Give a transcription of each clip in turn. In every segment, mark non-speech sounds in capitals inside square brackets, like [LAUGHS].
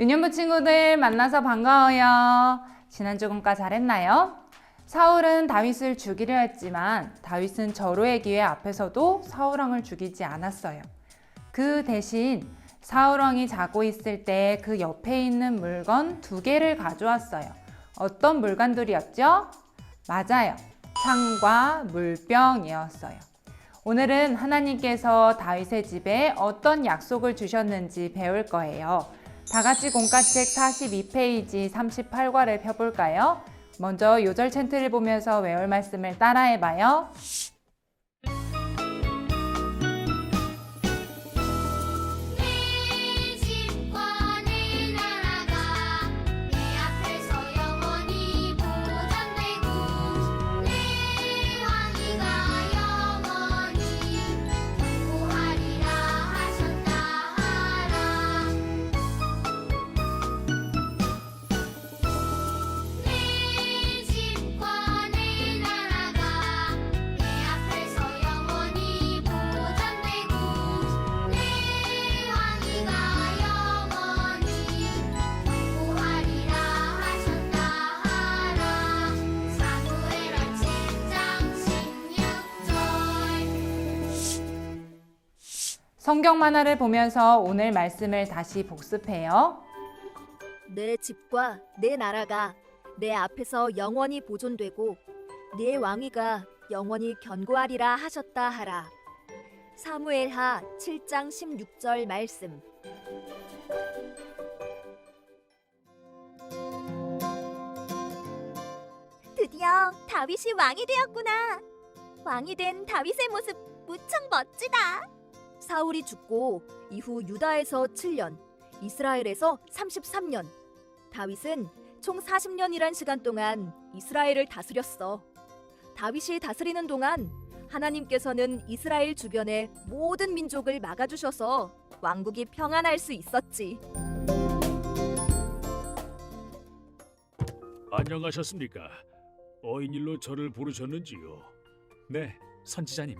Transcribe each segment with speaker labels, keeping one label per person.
Speaker 1: 유년부 친구들 만나서 반가워요. 지난주 공과 잘했나요? 사울은 다윗을 죽이려 했지만 다윗은 절호의 기회 앞에서도 사울왕을 죽이지 않았어요. 그 대신 사울왕이 자고 있을 때 그 옆에 있는 물건 두 개를 가져왔어요. 어떤 물건들이었죠? 맞아요. 창과 물병이었어요. 오늘은 하나님께서 다윗의 집에 어떤 약속을 주셨는지 배울 거예요. 다 같이 공과책 42페이지 38과를 펴볼까요? 먼저 요절 챈트를 보면서 외울 말씀을 따라해봐요. 성경 만화를 보면서 오늘 말씀을 다시 복습해요.
Speaker 2: 내 집과 내 나라가 내 앞에서 영원히 보존되고 내 왕위가 영원히 견고하리라 하셨다 하라. 사무엘하 7장 16절 말씀. 드디어 다윗이 왕이 되었구나. 왕이 된 다윗의 모습 무척 멋지다. 사울이 죽고 이후 유다에서 7년, 이스라엘에서 33년. 다윗은 총 40년이란 시간 동안 이스라엘을 다스렸어. 다윗이 다스리는 동안 하나님께서는 이스라엘 주변의 모든 민족을 막아주셔서 왕국이 평안할 수 있었지.
Speaker 3: 안녕하셨습니까? 어인 일로 저를 부르셨는지요?
Speaker 4: 네, 선지자님.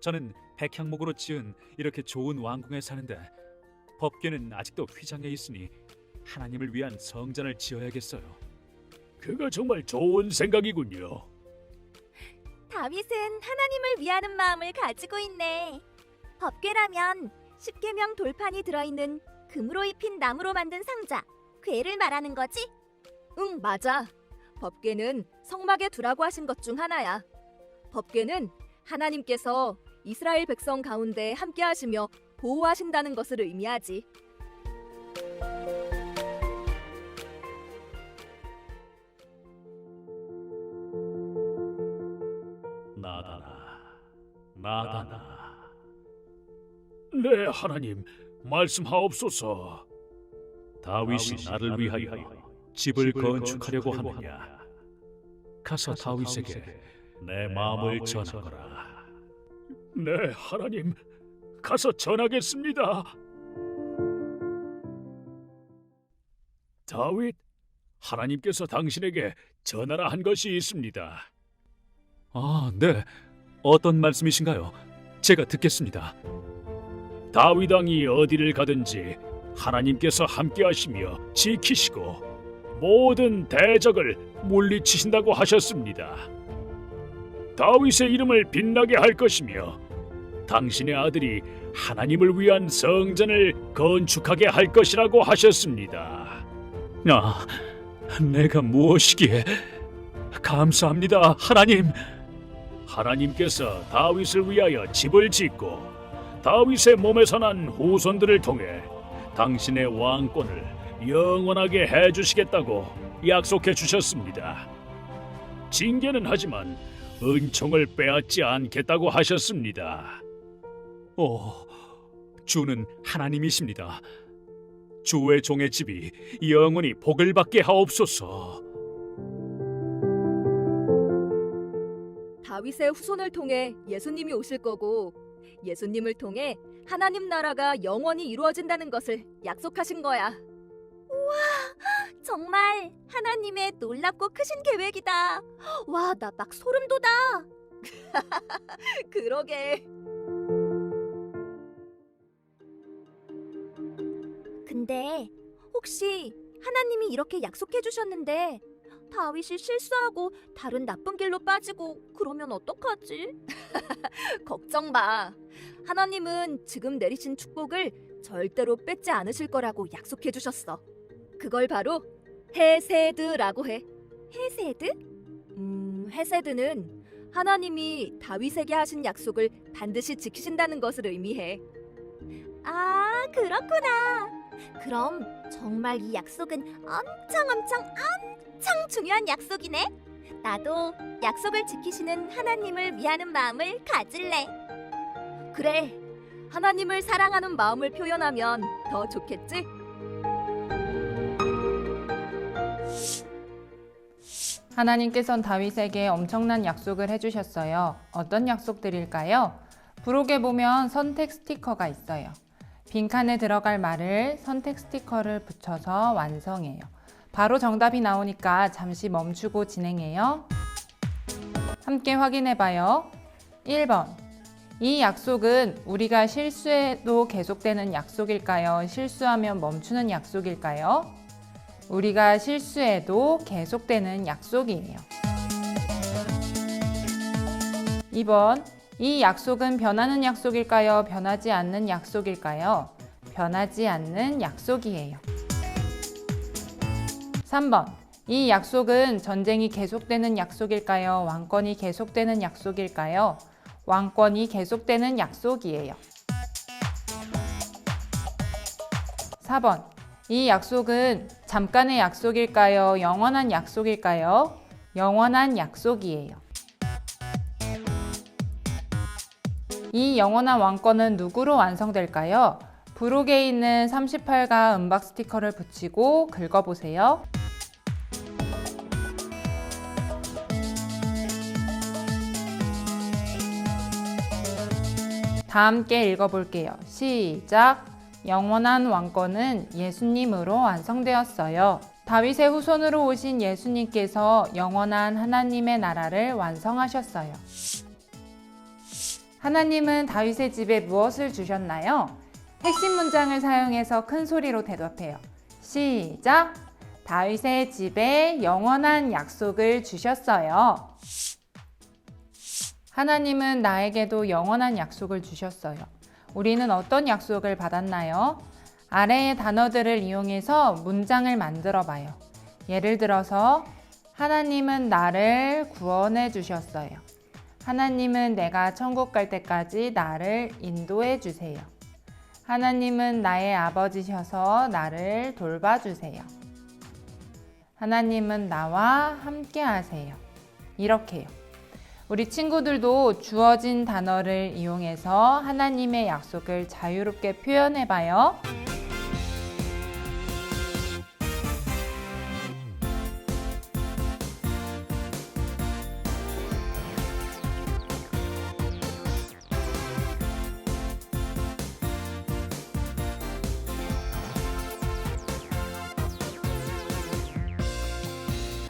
Speaker 4: 저는 백향목으로 지은 이렇게 좋은 왕궁에 사는데 법궤는 아직도 휘장에 있으니 하나님을 위한 성전을 지어야겠어요.
Speaker 3: 그거 정말 좋은 생각이군요.
Speaker 2: 다윗은 하나님을 위하는 마음을 가지고 있네. 법궤라면 십계명 돌판이 들어있는 금으로 입힌 나무로 만든 상자, 궤를 말하는 거지? 응, 맞아. 법궤는 성막에 두라고 하신 것 중 하나야. 법궤는 하나님께서 이스라엘 백성 가운데 함께 하시며 보호하신다는 것을 의미하지.
Speaker 3: 나다나, 나다나. 네, 하나님, 말씀하옵소서. 다윗이 나를 위하여 집을 건축하려고 하느냐? 가서 다윗에게 내 마음을 전하거라. 네, 하나님, 가서 전하겠습니다. 다윗, 하나님께서 당신에게 전하라 한 것이 있습니다.
Speaker 4: 아, 네. 어떤 말씀이신가요? 제가 듣겠습니다.
Speaker 3: 다윗 왕이 어디를 가든지 하나님께서 함께 하시며 지키시고 모든 대적을 물리치신다고 하셨습니다. 다윗의 이름을 빛나게 할 것이며 당신의 아들이 하나님을 위한 성전을 건축하게 할 것이라고 하셨습니다.
Speaker 4: 아, 내가 무엇이기에 감사합니다, 하나님.
Speaker 3: 하나님께서 다윗을 위하여 집을 짓고 다윗의 몸에서 난 후손들을 통해 당신의 왕권을 영원하게 해 주시겠다고 약속해 주셨습니다. 징계는 하지만 은총을 빼앗지 않겠다고 하셨습니다.
Speaker 4: 오, 주는 하나님이십니다. 주의 종의 집이 영원히 복을 받게 하옵소서.
Speaker 2: 다윗의 후손을 통해 예수님이 오실 거고 예수님을 통해 하나님 나라가 영원히 이루어진다는 것을 약속하신 거야. 정말 하나님의 놀랍고 크신 계획이다. 와, 나 막 소름 돋아. [LAUGHS] 그러게. 근데 혹시 하나님이 이렇게 약속해 주셨는데 다윗이 실수하고 다른 나쁜 길로 빠지고 그러면 어떡하지? [LAUGHS] 걱정 마. 하나님은 지금 내리신 축복을 절대로 뺏지 않으실 거라고 약속해 주셨어. 그걸 바로 헤세드라고 해. 헤세드? 음, 헤세드는 하나님이 다윗에게 하신 약속을 반드시 지키신다는 것을 의미해. 아, 그렇구나. 그럼 정말 이 약속은 엄청 엄청 엄청 중요한 약속이네. 나도 약속을 지키시는 하나님을 위하는 마음을 가질래. 그래. 하나님을 사랑하는 마음을 표현하면 더 좋겠지?
Speaker 1: 하나님께선 다윗에게 엄청난 약속을 해주셨어요. 어떤 약속들일까요? 부록에 보면 선택 스티커가 있어요. 빈칸에 들어갈 말을 선택 스티커를 붙여서 완성해요. 바로 정답이 나오니까 잠시 멈추고 진행해요. 함께 확인해 봐요. 1번. 이 약속은 우리가 실수해도 계속되는 약속일까요? 실수하면 멈추는 약속일까요? 우리가 실수해도 계속되는 약속이에요. 2번. 이 약속은 변하는 약속일까요? 변하지 않는 약속일까요? 변하지 않는 약속이에요. 3번. 이 약속은 전쟁이 계속되는 약속일까요? 왕권이 계속되는 약속일까요? 왕권이 계속되는 약속이에요. 4번. 이 약속은 잠깐의 약속일까요? 영원한 약속일까요? 영원한 약속이에요. 이 영원한 왕권은 누구로 완성될까요? 부록에 있는 38가 음박 스티커를 붙이고 긁어보세요. 다 함께 읽어볼게요. 시작! 영원한 왕권은 예수님으로 완성되었어요. 다윗의 후손으로 오신 예수님께서 영원한 하나님의 나라를 완성하셨어요. 하나님은 다윗의 집에 무엇을 주셨나요? 핵심 문장을 사용해서 큰 소리로 대답해요. 시작! 다윗의 집에 영원한 약속을 주셨어요. 하나님은 나에게도 영원한 약속을 주셨어요. 우리는 어떤 약속을 받았나요? 아래의 단어들을 이용해서 문장을 만들어 봐요. 예를 들어서, 하나님은 나를 구원해 주셨어요. 하나님은 내가 천국 갈 때까지 나를 인도해 주세요. 하나님은 나의 아버지셔서 나를 돌봐주세요. 하나님은 나와 함께 하세요. 이렇게요. 우리 친구들도 주어진 단어를 이용해서 하나님의 약속을 자유롭게 표현해 봐요.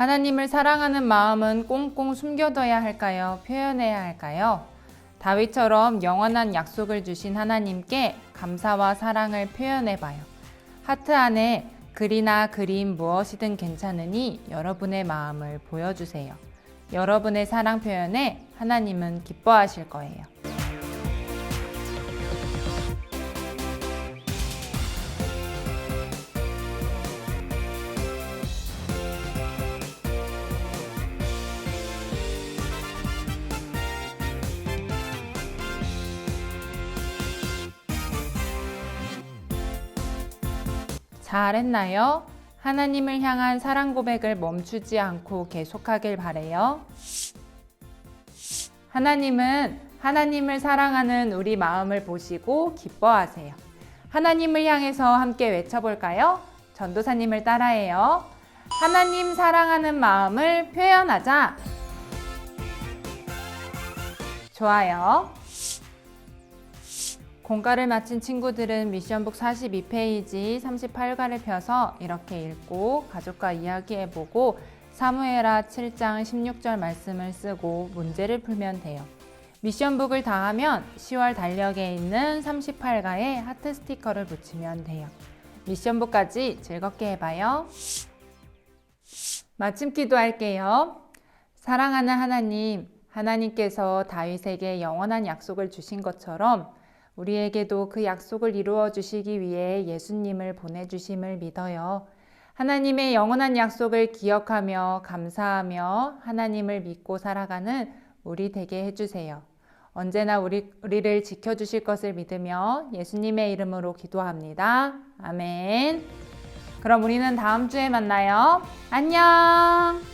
Speaker 1: 하나님을 사랑하는 마음은 꽁꽁 숨겨둬야 할까요? 표현해야 할까요? 다윗처럼 영원한 약속을 주신 하나님께 감사와 사랑을 표현해 봐요. 하트 안에 글이나 그림 무엇이든 괜찮으니 여러분의 마음을 보여주세요. 여러분의 사랑 표현에 하나님은 기뻐하실 거예요. 잘했나요? 하나님을 향한 사랑 고백을 멈추지 않고 계속하길 바래요. 하나님은 하나님을 사랑하는 우리 마음을 보시고 기뻐하세요. 하나님을 향해서 함께 외쳐볼까요? 전도사님을 따라해요. 하나님 사랑하는 마음을 표현하자. 좋아요. 공과를 마친 친구들은 미션북 42페이지 38과를 펴서 이렇게 읽고 가족과 이야기해보고 사무에라 7장 16절 말씀을 쓰고 문제를 풀면 돼요. 미션북을 다 하면 10월 달력에 있는 38가에 하트 스티커를 붙이면 돼요. 미션부까지 즐겁게 해봐요. 마침 기도할게요. 사랑하는 하나님, 하나님께서 다윗에게 영원한 약속을 주신 것처럼 우리에게도 그 약속을 이루어 주시기 위해 예수님을 보내주심을 믿어요. 하나님의 영원한 약속을 기억하며 감사하며 하나님을 믿고 살아가는 우리 되게 해주세요. 언제나 우리, 우리를 지켜주실 것을 믿으며 예수님의 이름으로 기도합니다. 아멘. 그럼 우리는 다음 주에 만나요. 안녕!